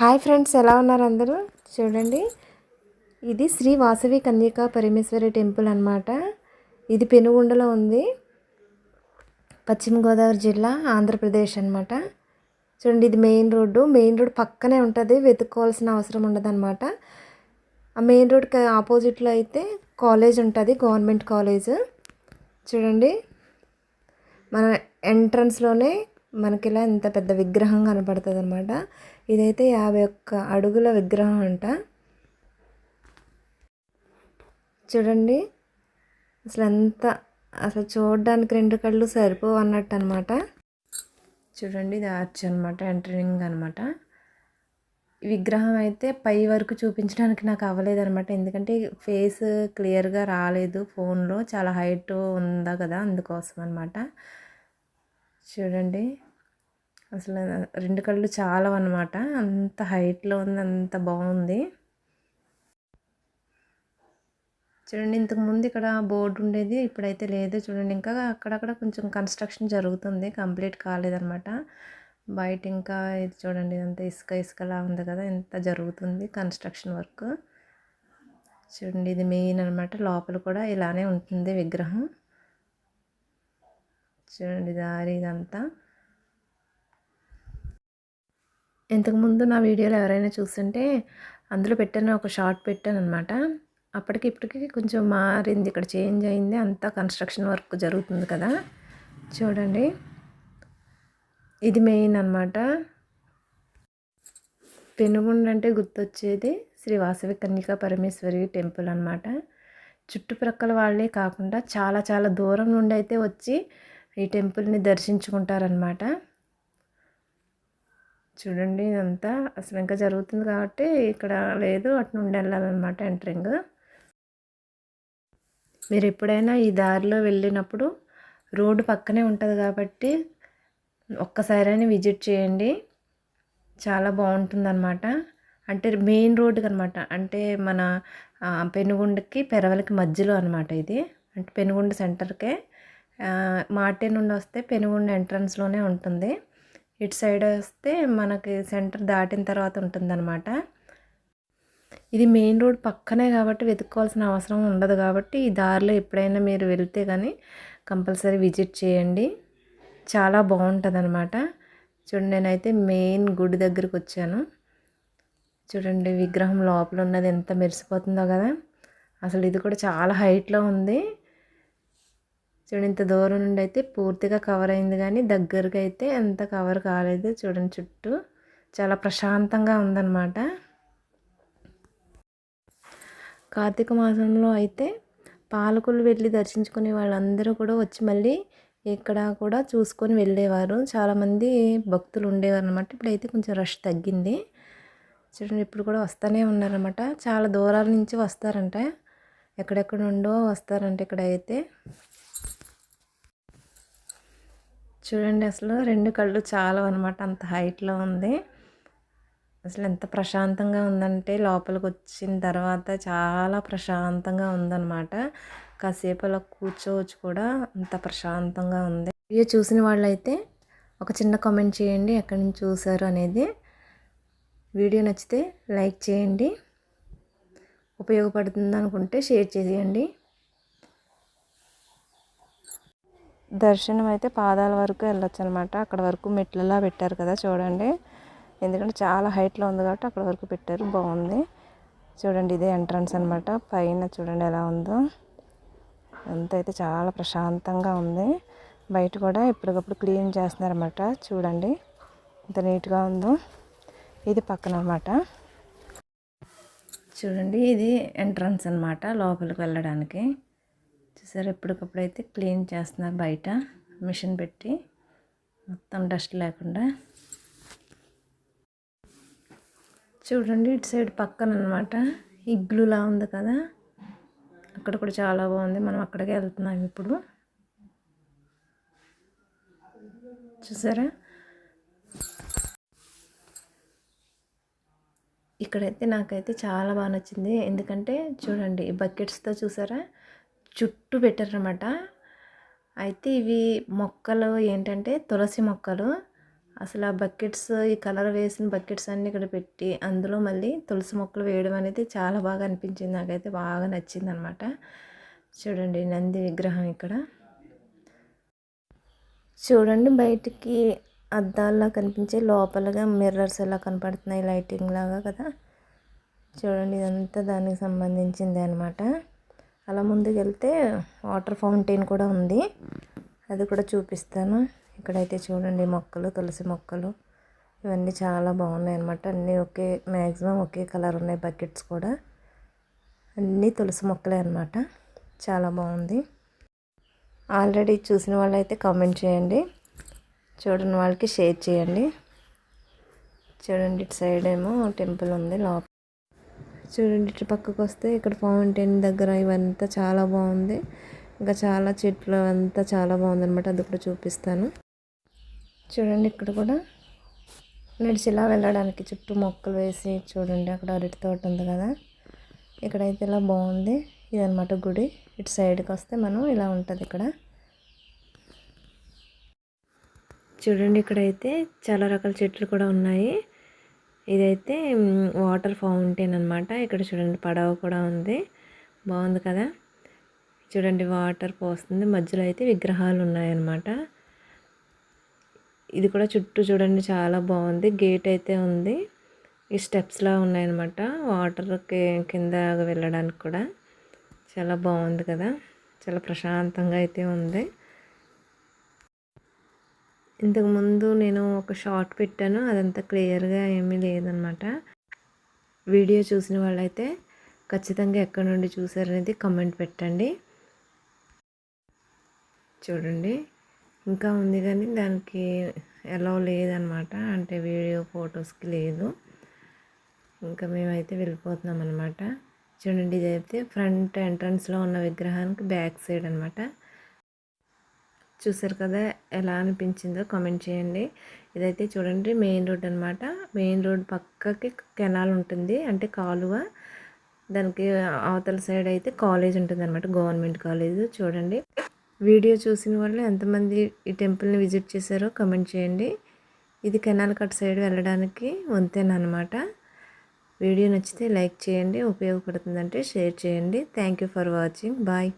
Hi friends ఎలా ఉన్నారు అందరూ? చూడండి. ఇది శ్రీ వాసవి కన్యకా పరమేశ్వరి టెంపుల్ అనమాట ఇది పెనుగుండలో ఉంది. పశ్చిమ గోదావరి జిల్లా ఆంధ్రప్రదేశ్ అనమాట చూడండి ఇది మెయిన్ రోడ్డు. మెయిన్ రోడ్ పక్కనే ఉంటుంది. వెతుక్కోవాల్సిన అవసరం ఉండదు అనమాట ఆ మెయిన్ రోడ్కి ఆపోజిట్లో అయితే కాలేజ్ ఉంటుంది. Government college. చూడండి. మన ఎంట్రన్స్లోనే మనకి ఇలా ఇంత పెద్ద విగ్రహం కనపడుతుంది అనమాట ఇదైతే యాభై ఒక్క అడుగుల విగ్రహం అంట. చూడండి అసలు ఎంత అసలు చూడడానికి రెండు కళ్ళు సరిపోవు అన్నట్టు అనమాట చూడండి ఇది ఆర్చ్ అనమాట ఎంటరింగ్ అనమాట విగ్రహం అయితే పై వరకు చూపించడానికి నాకు అవ్వలేదు అనమాట ఎందుకంటే ఫేస్ క్లియర్గా రాలేదు ఫోన్లో చాలా హైట్ ఉందా కదా అందుకోసం అనమాట చూడండి. అసలు రెండు కళ్ళు చాలా అనమాట అంత హైట్లో ఉంది అంత బాగుంది. చూడండి ఇంతకుముందు ఇక్కడ బోర్డు ఉండేది ఇప్పుడైతే లేదు. చూడండి ఇంకా అక్కడక్కడ కొంచెం కన్స్ట్రక్షన్ జరుగుతుంది కంప్లీట్ కాలేదనమాట బయట ఇంకా ఇది చూడండి ఇదంతా ఇసుక ఇసుకలా ఉంది కదా ఎంత జరుగుతుంది కన్స్ట్రక్షన్ వర్క్. చూడండి ఇది మెయిన్ అనమాట లోపల కూడా ఇలానే ఉంటుంది విగ్రహం. చూడండి దారి ఇదంతా. ఇంతకుముందు నా వీడియోలో ఎవరైనా చూస్తుంటే అందులో పెట్టాను ఒక షార్ట్ పెట్టాను అనమాట అప్పటికి ఇప్పటికి కొంచెం మారింది ఇక్కడ చేంజ్ అయింది. అంతా కన్స్ట్రక్షన్ వర్క్ జరుగుతుంది కదా. చూడండి. ఇది మెయిన్ అనమాట పెనుగొండ అంటే గుర్తొచ్చేది శ్రీ వాసవి కన్యకా పరమేశ్వరి టెంపుల్ అనమాట చుట్టుప్రక్కల వాళ్ళే కాకుండా చాలా చాలా దూరం నుండి అయితే వచ్చి ఈ టెంపుల్ని దర్శించుకుంటారనమాట చూడండి ఇదంతా. అసలు ఇంకా జరుగుతుంది కాబట్టి ఇక్కడ లేదు. అటు నుండి వెళ్ళాలన్నమాట ఎంట్రింగ్. మీరు ఎప్పుడైనా ఈ దారిలో వెళ్ళినప్పుడు రోడ్డు పక్కనే ఉంటుంది కాబట్టి ఒక్కసారైనా విజిట్ చేయండి. చాలా బాగుంటుందన్నమాట. అంటే మెయిన్ రోడ్డుకి అనమాట అంటే మన పెనుగుండకి పెరవలకి మధ్యలో అనమాట ఇది. అంటే పెనుగుండ సెంటర్కే మాటే నుండి వస్తే పెనుగుండ ఎంట్రన్స్లోనే ఉంటుంది. ఇటు సైడ్ వస్తే మనకి సెంటర్ దాటిన తర్వాత ఉంటుందన్నమాట. ఇది మెయిన్ రోడ్ పక్కనే కాబట్టి వెతుక్కోవాల్సిన అవసరం ఉండదు కాబట్టి ఈ దారిలో ఎప్పుడైనా మీరు వెళ్తే కానీ కంపల్సరీ విజిట్ చేయండి. చాలా బాగుంటుంది అనమాట చూడండి నేనైతే మెయిన్ గుడి దగ్గరికి వచ్చాను. చూడండి విగ్రహం లోపల ఉన్నది ఎంత మెరిసిపోతుందో కదా. అసలు ఇది కూడా చాలా హైట్లో ఉంది. చూడండి ఇంత దూరం నుండి అయితే పూర్తిగా కవర్ అయింది కానీ దగ్గరకు అయితే ఎంత కవర్ కాలేదు చూడండి చుట్టూ. చాలా ప్రశాంతంగా ఉందన్నమాట. కార్తీక మాసంలో అయితే పాలకులు వెళ్ళి దర్శించుకునే వాళ్ళందరూ కూడా వచ్చి మళ్ళీ ఇక్కడ కూడా చూసుకొని వెళ్ళేవారు. చాలామంది భక్తులు ఉండేవారు అనమాట ఇప్పుడైతే కొంచెం రష్ తగ్గింది. చూడండి ఇప్పుడు కూడా వస్తూనే ఉన్నారనమాట చాలా దూరాల నుంచి వస్తారంట. ఎక్కడెక్కడ ఉండో వస్తారంట ఇక్కడ అయితే చూడండి అసలు రెండు కళ్ళు చాలా అనమాట అంత హైట్లో ఉంది. అసలు ఎంత ప్రశాంతంగా ఉందంటే లోపలికి వచ్చిన తర్వాత చాలా ప్రశాంతంగా ఉందన్నమాట. కాసేపు అలా కూర్చోవచ్చు కూడా అంత ప్రశాంతంగా ఉంది. వీడియో చూసిన వాళ్ళైతే ఒక చిన్న కామెంట్ చేయండి ఎక్కడి నుంచి చూసారు అనేది. వీడియో నచ్చితే లైక్ చేయండి. ఉపయోగపడుతుంది అనుకుంటే షేర్ చేయండి. దర్శనం అయితే పాదాల వరకు వెళ్ళొచ్చు అనమాట అక్కడ వరకు మెట్లలా పెట్టారు కదా చూడండి. ఎందుకంటే చాలా హైట్లో ఉంది కాబట్టి అక్కడ వరకు పెట్టారు. బాగుంది. చూడండి ఇదే ఎంట్రన్స్ అనమాట. పైన చూడండి ఎలా ఉందో. అంత అయితే చాలా ప్రశాంతంగా ఉంది. బయట కూడా ఎప్పటికప్పుడు క్లీన్ చేస్తున్నారన్నమాట. చూడండి ఎంత నీట్గా ఉందో. ఇది పక్కన అనమాట చూడండి ఇది ఎంట్రన్స్ అనమాట లోపలికి వెళ్ళడానికి. చూసారు? ఎప్పటికప్పుడు అయితే క్లీన్ చేస్తున్నారు బయట. మిషన్ పెట్టి మొత్తం డస్ట్ లేకుండా. చూడండి ఇటు సైడ్ పక్కన అనమాట ఇగ్లులా ఉంది కదా. అక్కడ కూడా చాలా బాగుంది. మనం అక్కడికే వెళ్తున్నాం ఇప్పుడు. చూసారా? ఇక్కడైతే నాకైతే చాలా బాగా నచ్చింది. ఎందుకంటే చూడండి ఈ బకెట్స్తో చూసారా? చుట్టూ పెట్టారనమాట అయితే ఇవి మొక్కలు ఏంటంటే తులసి మొక్కలు. అసలు ఆ బకెట్స్ ఈ కలర్ వేసిన బకెట్స్ అన్నీ ఇక్కడ పెట్టి అందులో మళ్ళీ తులసి మొక్కలు వేయడం అనేది చాలా బాగా అనిపించింది. నాకైతే బాగా నచ్చింది అనమాట చూడండి నంది విగ్రహం ఇక్కడ. చూడండి బయటికి అద్దాల్లా కనిపించే లోపలగా మిర్రర్స్ ఎలా కనపడుతున్నాయి లైటింగ్ లాగా కదా. చూడండి ఇదంతా దానికి సంబంధించింది అనమాట అలా ముందుకు వెళ్తే వాటర్ ఫౌంటైన్ కూడా ఉంది. అది కూడా చూపిస్తాను. ఇక్కడైతే చూడండి మొక్కలు తులసి మొక్కలు. ఇవన్నీ చాలా బాగున్నాయి అన్నమాట అన్నీ ఒకే మ్యాక్సిమం ఒకే కలర్ ఉన్నాయి బకెట్స్ కూడా. అన్నీ తులసి మొక్కలే అనమాట చాలా బాగుంది. ఆల్రెడీ చూసిన వాళ్ళైతే కామెంట్ చేయండి. చూడని వాళ్ళకి షేర్ చేయండి. చూడండి ఇటు సైడ్ ఏమో టెంపుల్ ఉంది లోపల చూడండి ఇటు పక్కకు వస్తే ఇక్కడ ఫౌంటైన్ దగ్గర ఇవంతా చాలా బాగుంది. ఇంకా చాలా చెట్లు అంతా చాలా బాగుందన్నమాట అది కూడా చూపిస్తాను. చూడండి ఇక్కడ కూడా నడిచి ఇలా వెళ్ళడానికి చుట్టూ మొక్కలు వేసి చూడండి అక్కడ అరటి తోట ఉంది కదా. ఇక్కడైతే ఇలా బాగుంది. ఇదనమాట గుడి. ఇటు సైడ్కి వస్తే మనం ఇలా ఉంటుంది ఇక్కడ. చూడండి ఇక్కడైతే చాలా రకాల చెట్లు కూడా ఉన్నాయి. ఇదైతే వాటర్ ఫౌంటైన్ అనమాట ఇక్కడ చూడండి పడవ కూడా ఉంది. బాగుంది కదా? చూడండి వాటర్ పోస్తుంది. మధ్యలో అయితే విగ్రహాలు ఉన్నాయన్నమాట. ఇది కూడా చుట్టూ చూడండి చాలా బాగుంది. గేట్ అయితే ఉంది. ఈ స్టెప్స్లా ఉన్నాయన్నమాట. వాటర్ కింద వెళ్ళడానికి కూడా. చాలా బాగుంది కదా? చాలా ప్రశాంతంగా అయితే ఉంది. ఇంతకుముందు నేను ఒక షార్ట్ పెట్టాను అదంతా క్లియర్గా ఏమీ లేదనమాట. వీడియో చూసిన వాళ్ళైతే ఖచ్చితంగా ఎక్కడి నుండి చూసారనేది కమెంట్ పెట్టండి. చూడండి. ఇంకా ఉంది కానీ దానికి ఎలా లేదనమాట అంటే వీడియో ఫొటోస్కి లేదు. ఇంకా మేమైతే వెళ్ళిపోతున్నాం అనమాట చూడండి ఇదైతే ఫ్రంట్ ఎంట్రన్స్లో ఉన్న విగ్రహానికి బ్యాక్ సైడ్ అనమాట. చూసారు కదా ఎలా అనిపించిందో కామెంట్ చేయండి. ఇదైతే చూడండి మెయిన్ రోడ్ అనమాట మెయిన్ రోడ్ పక్కకి కెనాల్ ఉంటుంది అంటే కాలువ. దానికి అవతల సైడ్ అయితే కాలేజ్ ఉంటుంది అనమాట గవర్నమెంట్ కాలేజ్. చూడండి. వీడియో చూసిన వాళ్ళు ఎంతమంది ఈ టెంపుల్ని విజిట్ చేశారో కమెంట్ చేయండి. ఇది కెనాల్ కట్ సైడ్ వెళ్ళడానికి వంతేనమాట వీడియో నచ్చితే లైక్ చేయండి ఉపయోగపడుతుందంటే షేర్ చేయండి. Thank you for watching. Bye.